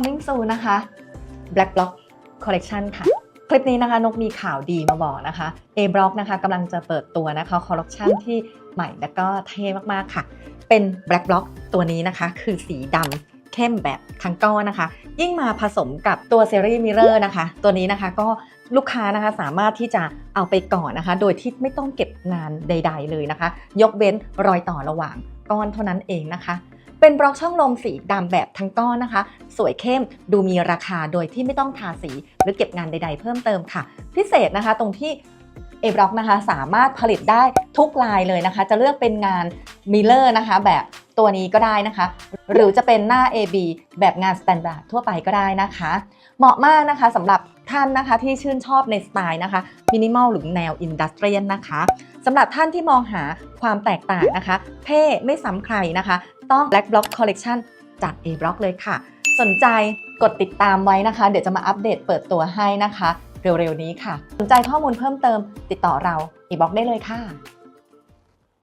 coming soon นะคะ Black Block Collection ค่ะ คลิปนี้นะคะนกมีข่าวดีมาบอกนะคะ A Block นะคะกำลังจะเปิดตัวนะคะคอลเลคชันที่ใหม่และก็เท่มากๆค่ะ เป็น Black Block ตัวนี้นะคะ คือสีดำเข้มแบบทั้งก้อนนะคะ ยิ่งมาผสมกับตัวเซรีมิเรอร์นะคะ ตัวนี้นะคะก็ลูกค้านะคะสามารถที่จะเอาไปก่อนนะคะ โดยที่ไม่ต้องเก็บงานใด ๆ เลยนะคะ ยกเว้นรอยต่อระหว่างก้อนเท่านั้นเองนะคะ เป็นบล็อกช่องลมสีดำแบบทั้งก้อนนะคะ สวยเข้มดูมีราคาโดยที่ไม่ต้องทาสีหรือเก็บงานใด ๆ เพิ่มเติมค่ะ พิเศษนะคะตรงที่เอบล็อกนะคะสามารถผลิตได้ทุกลายเลยนะคะ จะเลือกเป็นงานมิเลอร์นะคะ แบบตัวนี้ก็ได้นะคะ หรือจะเป็นหน้า AB แบบงานสแตนดาร์ดทั่วไปก็ได้นะคะ เหมาะมากนะคะสำหรับท่านนะคะที่ชื่นชอบในสไตล์นะคะมินิมอลหรือแนวอินดัสเทรียลนะคะสำหรับท่านที่มองหาความแตกต่างนะคะ เท่ไม่ซ้ำใครนะคะ ต้อง Black Block Collection จาก A Block เลยค่ะ สนใจกดติดตามไว้นะคะ เดี๋ยวจะมาอัปเดตเปิดตัวให้นะคะ เร็วๆนี้ค่ะ สนใจข้อมูลเพิ่มเติมติดต่อเรา A Block ได้เลยค่ะ